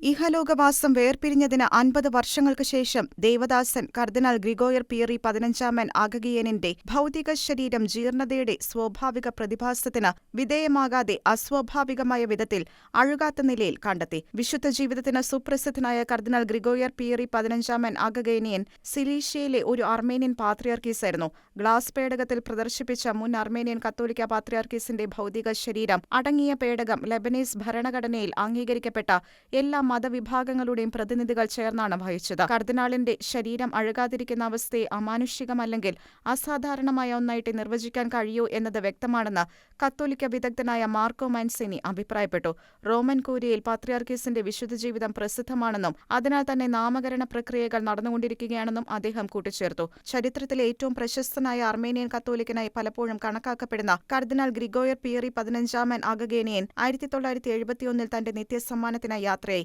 ഇഹലോകവാസം വേർപിരിഞ്ഞതിന് അൻപത് വർഷങ്ങൾക്ക് ശേഷം ദേവദാസൻ കർദിനാൾ ഗ്രിഗോയർ പിയറി പതിനഞ്ചാമൻ അഗകിയനിന്റെ ഭൗതിക ശരീരം ജീർണതയുടെ സ്വാഭാവിക പ്രതിഭാസത്തിന് വിധേയമാകാതെ അസ്വാഭാവികമായ വിധത്തിൽ അഴുകാത്ത നിലയിൽ കണ്ടെത്തി. വിശുദ്ധ ജീവിതത്തിന് സുപ്രസിദ്ധനായ കർദിനാൾ ഗ്രിഗോയർ പിയറി പതിനഞ്ചാമൻ അഗഗേനിയൻ സിലീഷ്യയിലെ ഒരു അർമേനിയൻ പാത്രിയാർക്കീസായിരുന്നു. ഗ്ലാസ് പേടകത്തിൽ പ്രദർശിപ്പിച്ച മുൻ അർമേനിയൻ കത്തോലിക്ക പാത്രിയാർക്കീസിന്റെ ഭൗതിക ശരീരം അടങ്ങിയ പേടകം ലെബനീസ് ഭരണഘടനയിൽ അംഗീകരിക്കപ്പെട്ട എല്ലാ മതവിഭാഗങ്ങളുടെയും പ്രതിനിധികൾ ചേർന്നാണ് വഹിച്ചത്. കർദിനാളിന്റെ ശരീരം അഴുകാതിരിക്കുന്ന അവസ്ഥയെ അമാനുഷികമല്ലെങ്കിൽ അസാധാരണമായ ഒന്നായിട്ട് നിർവചിക്കാൻ കഴിയൂ എന്നത് വ്യക്തമാണെന്ന് കത്തോലിക്ക വിദഗ്ധനായ മാർക്കോ മൻസിനി അഭിപ്രായപ്പെട്ടു. റോമൻ കൂരിയയിൽ പാത്രിയാർക്കീസിന്റെ വിശുദ്ധ ജീവിതം പ്രസിദ്ധമാണെന്നും അതിനാൽ തന്നെ നാമകരണ പ്രക്രിയകൾ നടന്നുകൊണ്ടിരിക്കുകയാണെന്നും അദ്ദേഹം കൂട്ടിച്ചേർത്തു. ചരിത്രത്തിലെ ഏറ്റവും പ്രശസ്തനായ അർമേനിയൻ കത്തോലിക്കനായി പലപ്പോഴും കണക്കാക്കപ്പെടുന്ന കർദിനാൾ ഗ്രിഗോയർ പിയറി പതിനഞ്ചാമൻ അഗഗേനിയൻ ആയിരത്തി തൊള്ളായിരത്തി എഴുപത്തിയൊന്നിൽ തന്റെ നിത്യസമ്മാനത്തിനായി യാത്രയായി.